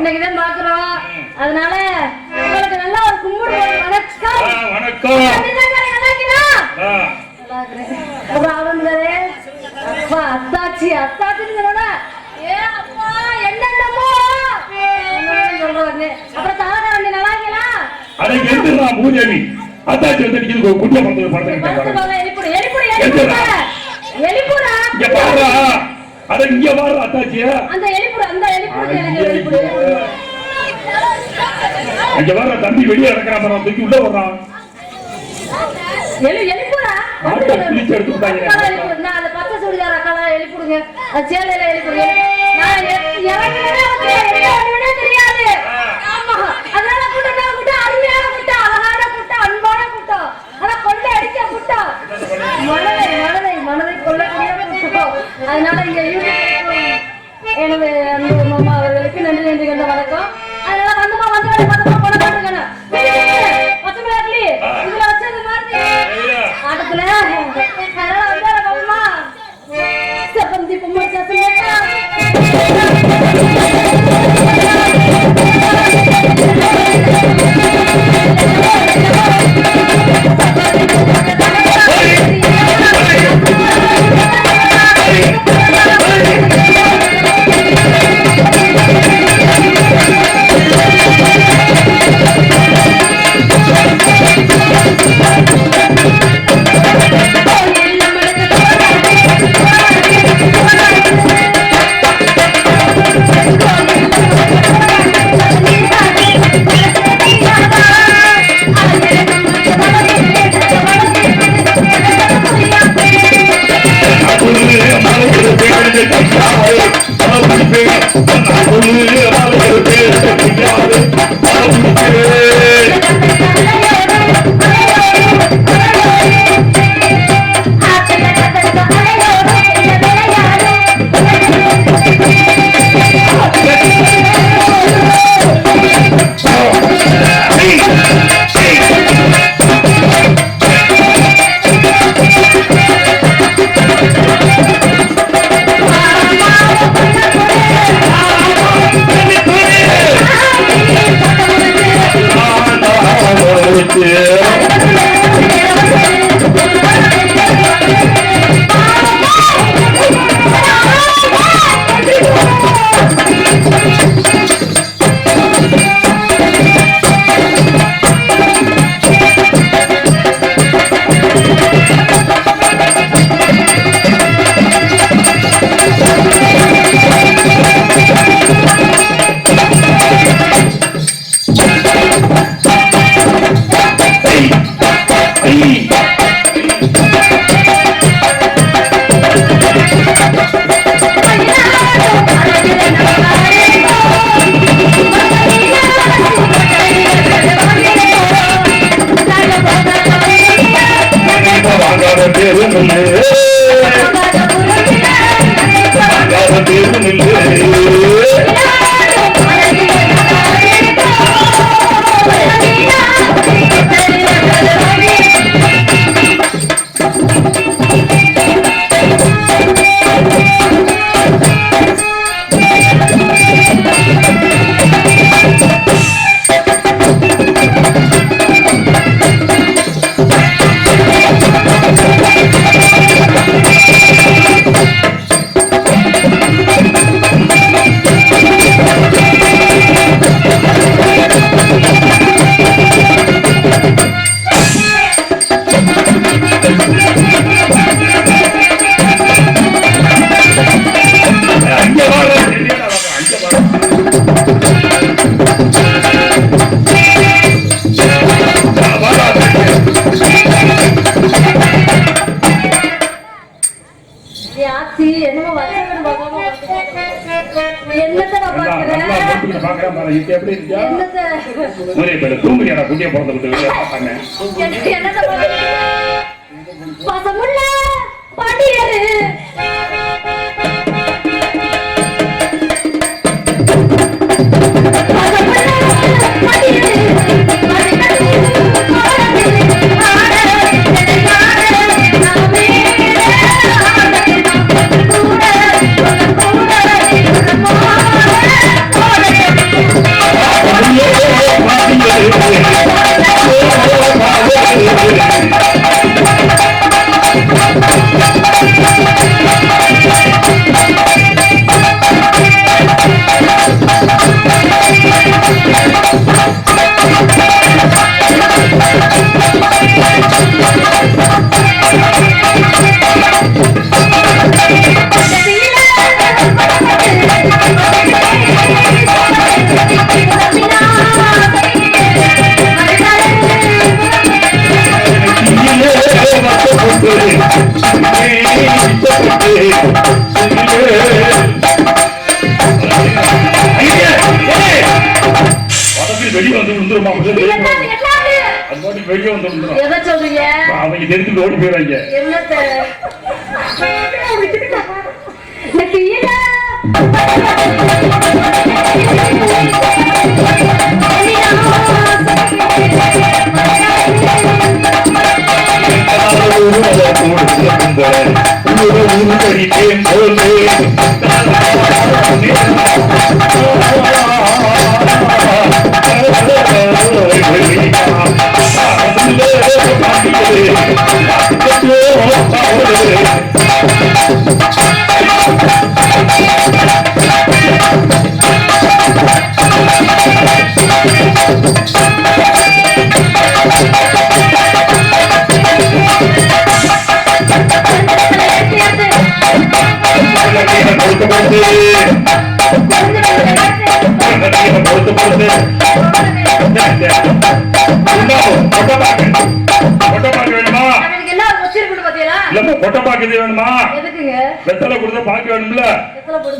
இன்னைக்கு தான் பாக்குறோம் அதனால உங்களுக்கு நல்ல ஒரு கும்பிடு போடு. வணக்கம். வணக்கம். அப்புறம் அவனுங்களே அப்பா அத்தாச்சி அத்தாச்சின்னு சொன்னா ஏ அப்பா என்னென்னமோ? சொல்றாங்க அப்புறம் தாராண்டி நல்லா இருக்கீங்களா? அதை அத்தாச்சி வந்து நிக்கிறது குட்டிய பண்றது போங்க, எலிப்புடு எலிப்புடு எலிப்புடு எலிப்புடா? இங்க பாரு அட இங்க பாரு அத்தாச்சிய அந்த எலிப்புடு அந்த எலிப்புடு இங்க வர்ற தம்பி வெளியே இறக்குறான் பாரு, தூக்கி உள்ள வர்றான் எலி எலிப்புடா ஆட்டை பிடிச்சு எடுத்து விட்டாங்க. நான் அந்த பச்சை சுடிதார் அக்கால எலிப்புடுங்க சேலையில எலிப்புடுங்க நான் இறங்குனதே தூங்குறியாடா, குட்டியை பிறந்துக்கிட்டு வெளியே பார்ப்பானே. என்ன- என்னத்த பாசமுள்ள பாண்டியரு வெளியே வந்து விழுந்துருமா அது வெளியே வந்து விழுந்துரும். எதை சொல்றீங்க அவங்க ஓடி போயிடுறாங்க எனக்கு இல்ல வேணுமா அவனுக்கு என்ன வச்சிருக்கணும் பாத்தீங்களா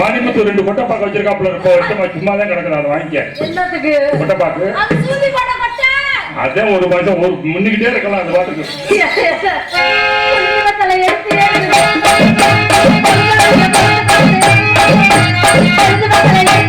மணிமுத்து ரெண்டு கொட்டை பாக்கு வச்சிருக்காப்புல இருப்போம் வருஷமா சும்மா தான் கிடக்குது அதை வாங்கிக்க கொட்டை பாக்கு அதான் ஒரு மாசம் ஒரு முன்னிக்கிட்டே இருக்கலாம் அந்த பாட்டுக்கு குடும்பத்துல எடுத்து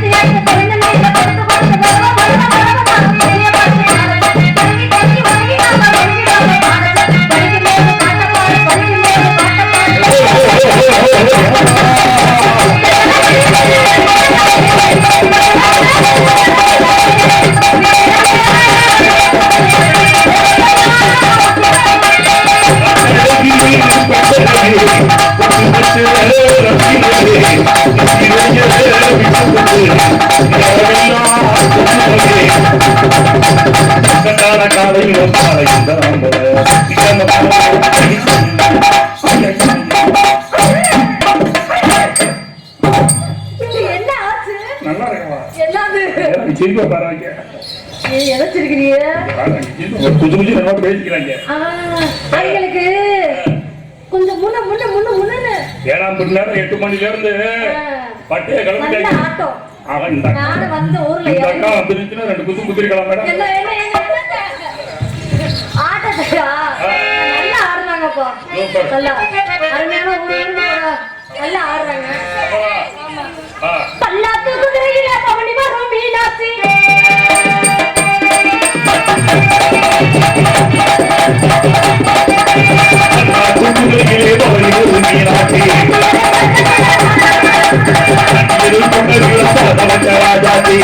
கொஞ்சம் முன்ன முன்ன முன்ன முன்ன ஏழாம் மணி நேரம் எட்டு மணி இருந்து பட்டைய நல்ல இந்த அக்கா- நானும் வந்து ஊர்ல அக்கா ரெண்டு குத்து குத்திருக்கலாம் மேடம் நல்லா அருமையான போறா. நல்லா ஆடுறாங்க. பல்லாக்கு குதிரையில பவனி வரும் குங்குமையிலே பவனிகள் மீனாட்சி திருக்குமரியில் சரவண ராஜாதி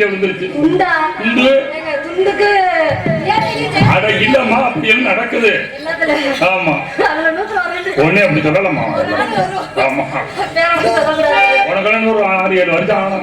இங்க அப்படி நடக்குது? சொல்லலாமா? உனக்கு ஒரு ஆறு ஏழு வருஷம்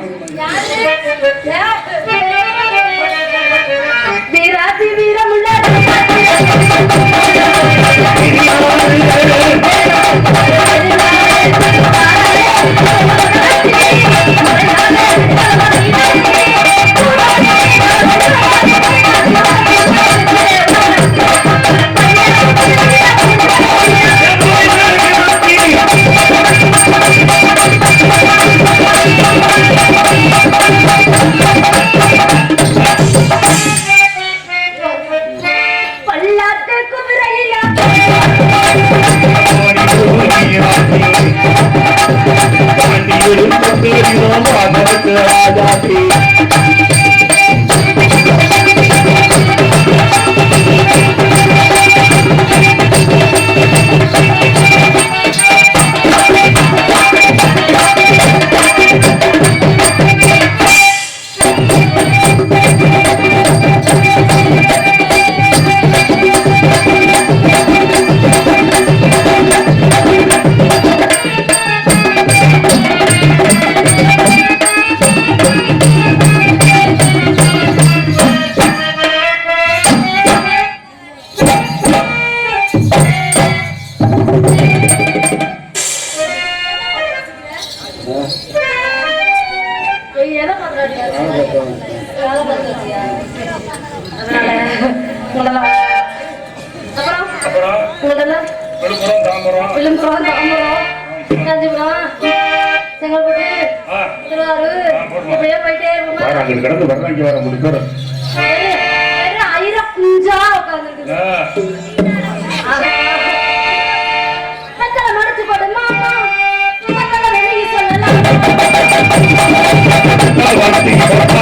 வாத்தி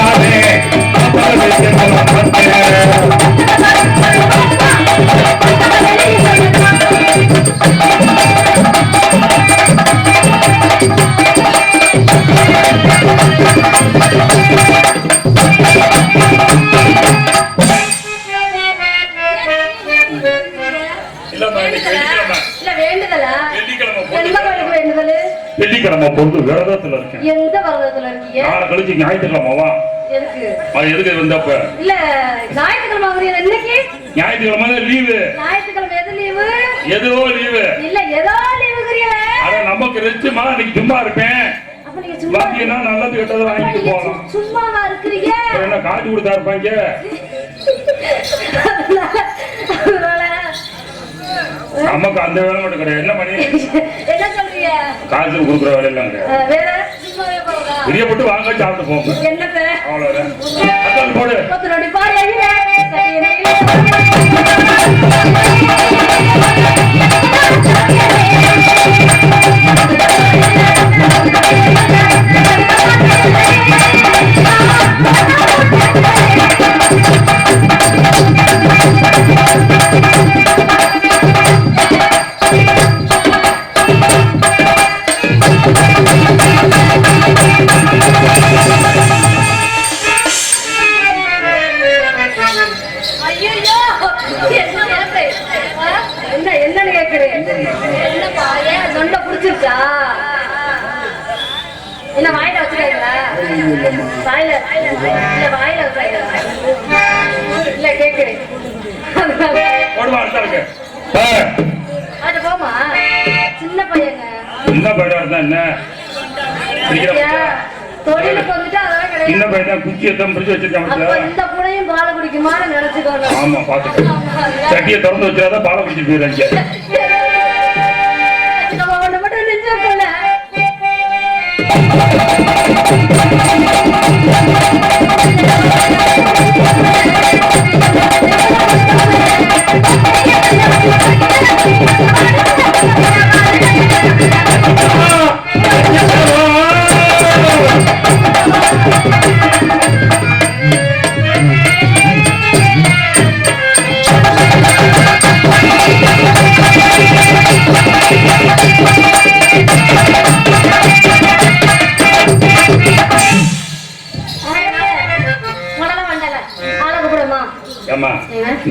வெள்ளிக்கிழமை பொழுது விரதத்துல இருக்கேன். எந்த விரதத்துல இருக்கீங்க? நாளை கழிச்சு ஞாயிற்றுக்கிழமை வா. எதுக்கு? வந்தப்ப? இல்ல ஞாயிற்றுக்கிழமை இன்னைக்கு? ஞாயிற்றுக்கிழமை லீவு ஞாயிற்றுக்கிழமை எது லீவு ஏதோ லீவு இல்ல ஏதோ லீவுங்கிறீங்களே அட நமக்கு ரெச்சுமா இன்னைக்கு சும்மா இருப்பேன். பாத்தீங்கன்னா நல்லது கெட்டது வாங்கிட்டு போகலாம் சும்மாவா இருக்கிறீங்க? என்ன காட்சி கொடுத்தா இருப்பாங்க? நமக்கு அந்த வேலை மட்டும் கிடையாது என்ன பண்ணி என்ன சொல்றீங்க காசு கொடுக்குற வேலை எல்லாம் கிடையாது வேற பிரியப்பட்டு வாங்க சாப்பிட்டு போங்க அவ்வளவுதான் போடு பிடிச்சி குடிக்குமான்னு நினைச்சுக்கோங்க. ஆமா பாத்துக்க சட்டியை திறந்து வச்சாதான் பாலை குடிச்சு போயிடுறாங்க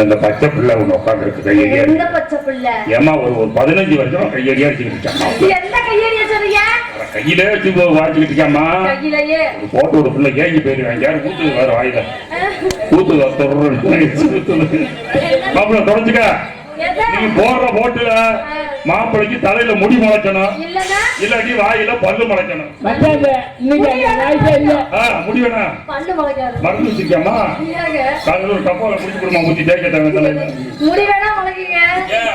இந்த பச்சை பிள்ளை ஒண்ணு உட்காந்துருக்கு கையடியா எந்த பச்சை பிள்ளை? ஏமா ஒரு ஒரு பதினஞ்சு வருஷம் கையடியா இருக்காம்மா எந்த அட, கையிலே வச்சு வாச்சிக்கிட்டு இருக்காம்மா கையிலேயே. போட்டு ஒரு பிள்ளை ஏங்கி போயிருவேன் யாரும் கூத்து வேற வாயில? கூத்து தொடர்ந்து மாப்பிள்ள தொடச்சுக்க நீங்க போடுற போட்டுல மாப்பிளைக்கு தலையில முடி முளைக்கணும். இல்லாட்டி வாயில பல்லு முளைக்கணும். முடி வேணா. மருந்து வச்சிருக்காமா? காலையில் ஒரு கப்பால முடிச்சு கொடுமா ஊத்தி தேய்க்க தேவை தலையில முடி வேணா முளைக்குங்க?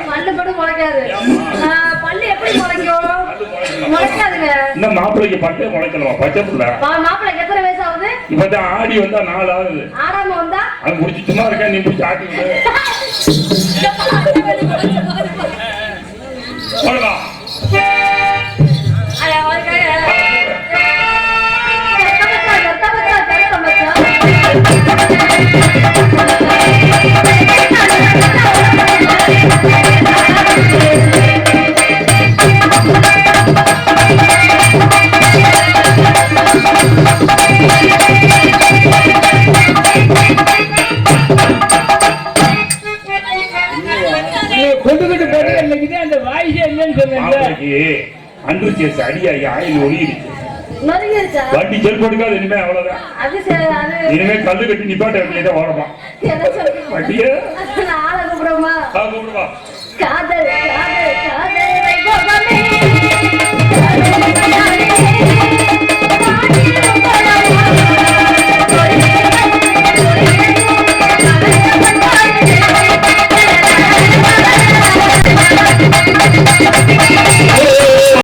பல்லு மட்டும் முளைக்காது. பல்லு எப்படி முளைக்கும்? இன்னும் மாப்பிளைக்கு பட்டே முளைக்கணுமா? பச்சை பிள்ளை மாப்பிள்ளைக்கு எத்தனை வயசு ஆகுது? இப்பதான் ஆடி வந்தா நாலு ஆகுது. ஆறாம வந்தா? அது முடிச்சு சும்மா இருக்கேன் நீ முடிச்சு ஆட்டி அவளுக்கு அன்று சேர்த்து அடியாகி ஆயில் ஒளியிருக்கு வண்டி செல் போட்டுக்காது இனிமே அவ்வளவுதான். இனிமே கல்லு கட்டி நிப்பாட்ட வேண்டியதான் ஓரமா. வண்டியே. கூப்பிடுமா கூப்பிடுமா காதல் காதல் காதல்.